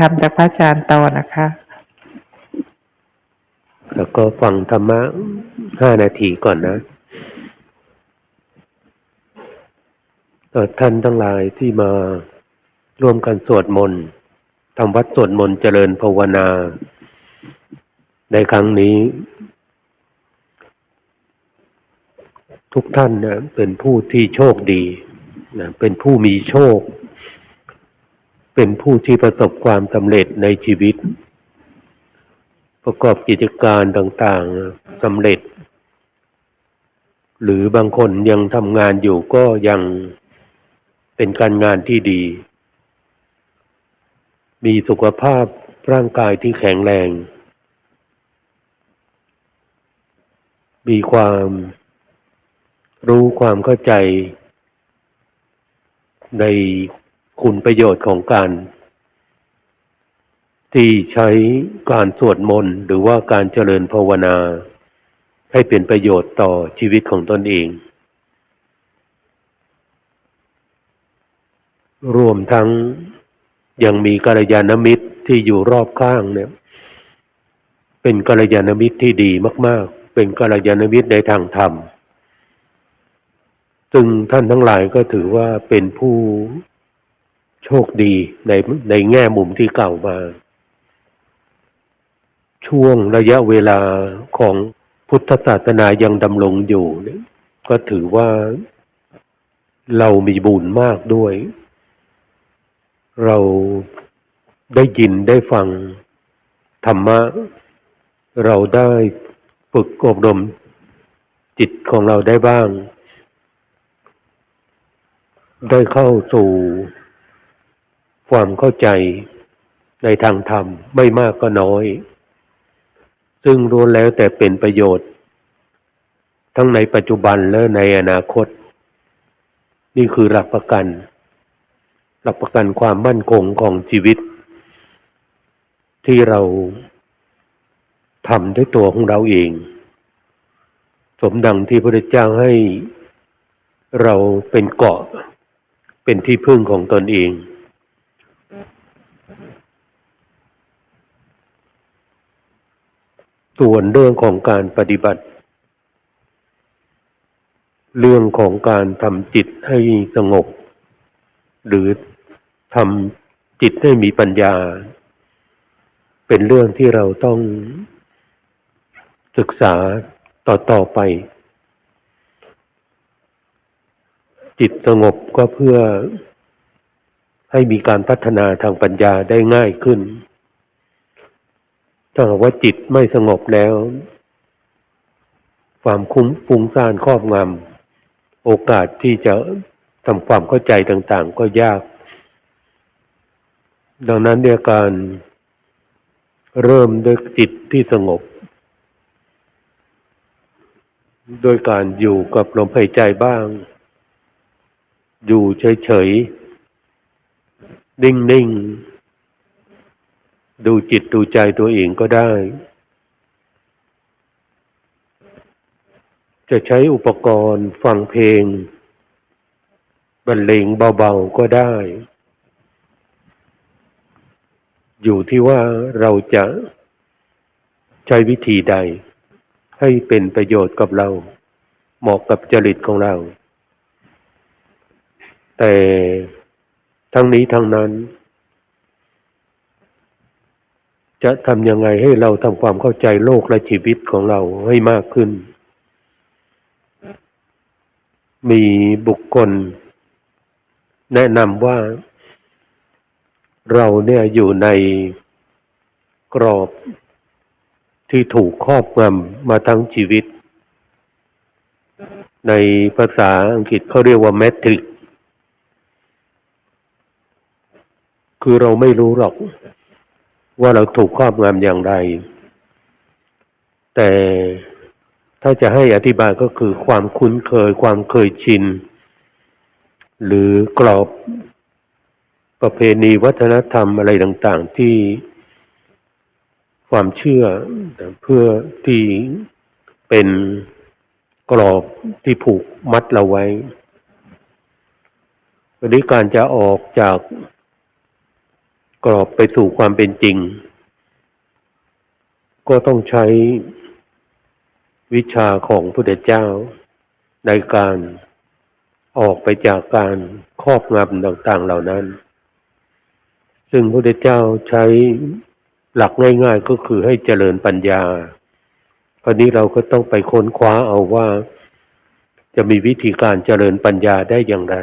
ทำจากพระอาจารย์ต่อนะคะ แล้วก็ฟังธรรมะห้านาทีก่อนนะท่านทั้งหลายที่มาร่วมกันสวดมนต์ทำวัดสวดมนต์เจริญภาวนา ในครั้งนี้ ทุกท่านนะเป็นผู้ที่โชคดีนะเป็นผู้มีโชค เป็นผู้ที่ประสบความสำเร็จในชีวิต ประกอบกิจการต่างๆสำเร็จ หรือบางคนยังทำงานอยู่ก็ยังเป็นการงานที่ดี มีสุขภาพร่างกายที่แข็งแรง มีความรู้ความเข้าใจใน คุณประโยชน์ของการ ที่ใช้การสวดมนต์หรือว่าการเจริญภาวนา ให้เป็นประโยชน์ต่อชีวิตของตนเอง รวมทั้งยังมีกัลยาณมิตรที่อยู่รอบข้างเนี่ย เป็นกัลยาณมิตรที่ดีมาก ๆ เป็นกัลยาณมิตรในทางธรรมซึ่งท่านทั้งหลายก็ถือว่าเป็นผู้ โชคดีในในแง่มุมที่กล่าวมา ช่วงระยะเวลาของพุทธศาสนายังดำรงอยู่เนี่ยก็ถือว่าเรามีบุญมากด้วย เราได้ยินได้ฟังธรรมะ เราได้ฝึกอบรมจิตของเราได้บ้าง ได้เข้าสู่ ความเข้าใจในทางธรรมไม่มากก็น้อย ซึ่งรู้วนแล้วแต่เป็นประโยชน์ ทั้งในปัจจุบันและในอนาคต นี่คือหลักประกัน หลักประกันความมั่นคงของชีวิต ที่เราทำด้วยตัวของเราเอง สมดังที่พระเจ้าให้เราเป็นเกาะ เป็นที่พึ่งของตนเอง ส่วนเรื่องของการปฏิบัติ เรื่องของการทำจิตให้สงบ หรือทำจิตให้มีปัญญา เป็นเรื่องที่เราต้องศึกษาต่อๆไป จิตสงบก็เพื่อให้มีการพัฒนาทางปัญญาได้ง่ายขึ้น ถ้าหากว่าจิตไม่สงบแล้ว ความคุ้มฟุ้งซ่านครอบงำโอกาสที่จะทำความเข้าใจต่างๆ ก็ยาก ดังนั้นเนี่ยการเริ่มด้วยจิตที่สงบ โดยการอยู่กับลมหายใจบ้าง อยู่เฉยๆ นิ่งๆ ดูจิตดูใจตัวเองก็ได้ จะใช้อุปกรณ์ฟังเพลง บรรเลงเบาๆก็ได้ อยู่ที่ว่าเราจะใช้วิธีใด ให้เป็นประโยชน์กับเรา เหมาะกับจริตของเรา แต่ทั้งนี้ทั้งนั้น จะทำยังไงให้เราทำความเข้าใจโลกและชีวิตของเราให้มากขึ้น มีบุคคล แนะนำว่า เราเนี่ยอยู่ในกรอบที่ถูกครอบงำมาทั้งชีวิต ในภาษาอังกฤษเขาเรียกว่าแมทริกคือเราไม่รู้หรอก ว่าเราถูกครอบงำอย่างไร แต่ถ้าจะให้อธิบายก็คือความคุ้นเคย ความเคยชิน หรือกรอบประเพณีวัฒนธรรมอะไรต่าง ๆ ที่ความเชื่อเพื่อที่เป็นกรอบที่ผูกมัดเราไว้วันนี้การจะออกจาก กรอบไปสู่ความเป็นจริง ก็ต้องใช้วิชาของพระพุทธเจ้า ในการออกไปจากการครอบงำต่าง ๆ เหล่านั้น ซึ่งพระพุทธเจ้าใช้หลักง่าย ๆ ก็คือให้เจริญปัญญาคราวนี้เราก็ต้องไปค้นคว้าเอาว่า จะมีวิธีการเจริญปัญญาได้อย่างไร